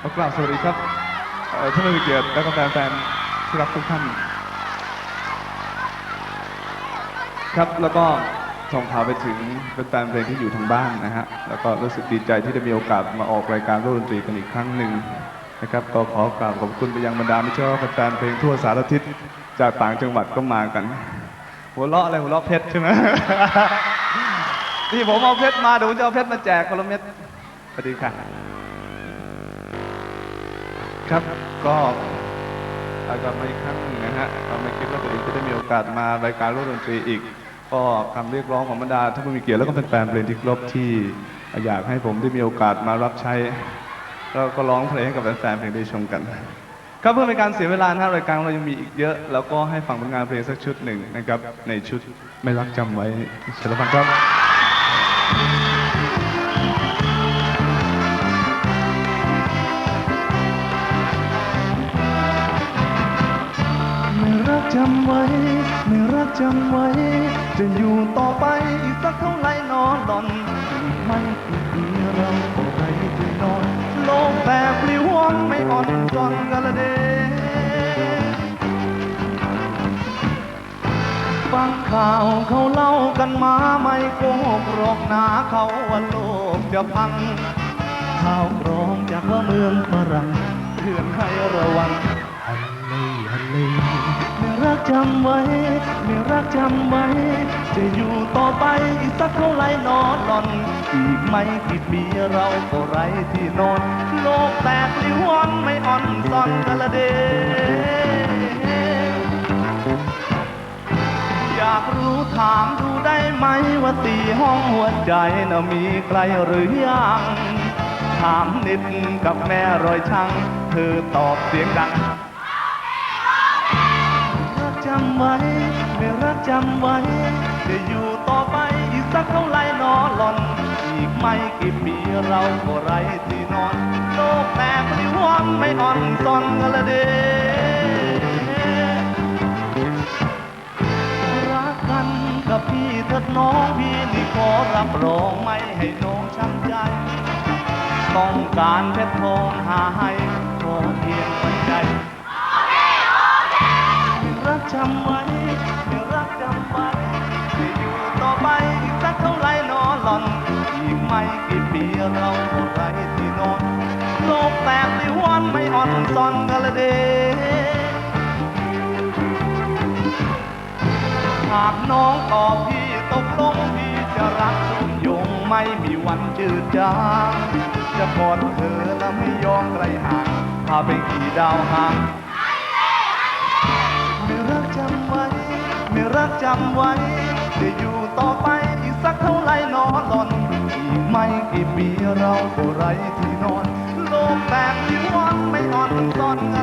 ขอกราบสวัสดีครับท่านผู้มีเกียรติและก็แฟนๆที่รักทุกท่าน ครับแล้วก็ส่งข่าวไปถึงแฟนเพลงที่อยู่ทางบ้านนะฮะแล้วก็รู้สึกดีใจที่ได้มีโอกาสมาออกรายการร่วมดนตรีกันอีกครั้งหนึ่งนะครับก็ขอกราบขอบคุณไปยังบรรดาไม่ช่ว่าแฟนเพลงทั่วสารทิศจากต่างจังหวัดก็มากัน หัวเราะอะไรหัวเราะเพชรใช่ไหมนี่ผมเอาเพชรมาเดี๋ยวผมจะเอาเพชรมาแจกคนละเม็ดสวัสดีค่ะ ครับก็อาจจะมาอีกครั้งหนึ่งนะฮะเราไม่คิดว่าตัวเองจะได้มีโอกาสมารายการร่วมดนตรีอีก ก็คำเรียกร้องของบรรดาท่านผู้มีเกียรติแล้วก็แฟนๆเพลงที่ครบที่อยากให้ผมได้มีโอกาสมารับใช้แล้วก็ร้องเพลงให้กับแฟนๆเพลงได้ชมกัน ครับเพื่อเป็นการเสียเวลานะฮะรายการเรายังมีอีกเยอะ แล้วก็ให้ฟังผลงานเพลงสักชุดหนึ่งนะครับในชุดไม่รักจำไว้เชิญรับฟังครับำไว้ ไม่รักจำไว้ จะอยู่ต่อไปอีกสักเท่าไรนอนหล่อนอีกไม่กี่ปีเราก็ไรที่นอนโลกแบบปลิวว่อนไม่อ่อนจอนกันละเดฟังข่าวเขาเล่ากันมาไม่โกหกหรอกนาเขาว่าโลกจะพังข่าวกรองจากว่าเมืองฝรั่งเตือนให้ระวัง จำไว้ ไม่รักจำไว้ จะอยู่ต่อไปอีกสักเท่าไรนอนหลอน อีกไม่กี่ปีเราก็ไรที่นอนโลกแตกลิวอนไม่อ่อนซอนกันละเด อยากรู้ถามดูได้ไหมว่าตีห้องหัวใจน่ะมีใครหรือยังถามนิดกับแม่รอยช่าง เธอตอบเสียงดังำไว้ไม่รักจำไว้จะอยู่ต่อไปอีกสักเท่าไรนอหลอน อีกไม่กี่ปีเราก็ไร้ที่นอน โลกแตกลิวอนไม่อ่อนซอนกันละเดรักกันกับพี่เถิดน้องพี่นี่ขอรับรองไม่ให้น้องช้ำใจ ต้องการเพชรทองหาให้ขอเพียงปัจจัย กไม่กี่ปีเราก็ไรที่นอนโลกแตกในวันไม่อ่อนซอนกันละเดหากน้องตอบพี่ตกลงพี่จะรักสุงยงไม่มีวันจืดจางจะกอดเธอและไม่ยอมไกลห่างพาไปขี่ดาวห่างไม่รักจำไว้ไม่รักจำไว้จะอยู่ต่อไปอีกสักเท่าไรนอนหล่อน ไม่กี่ปีเราผู้ไรที่นอนโลกแตกที่วังไม่อ่อนซ้อน